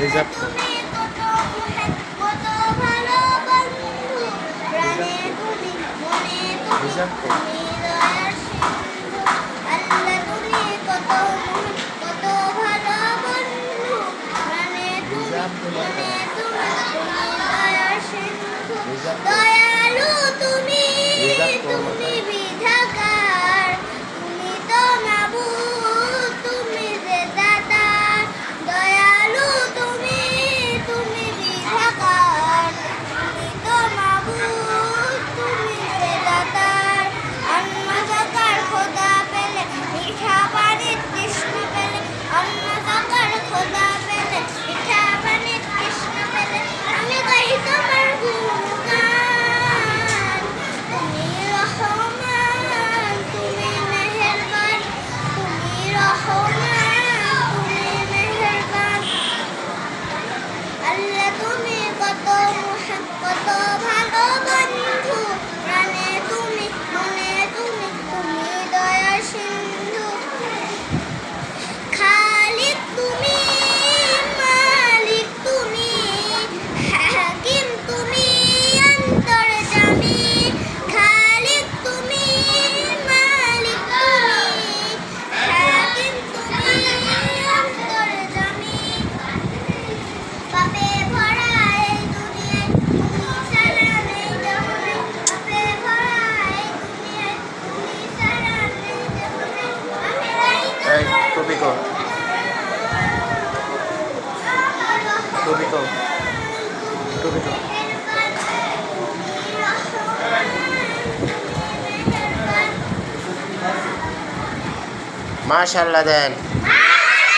তুমি কত মহান, টুপি কর মাশাল্লাহ দেন।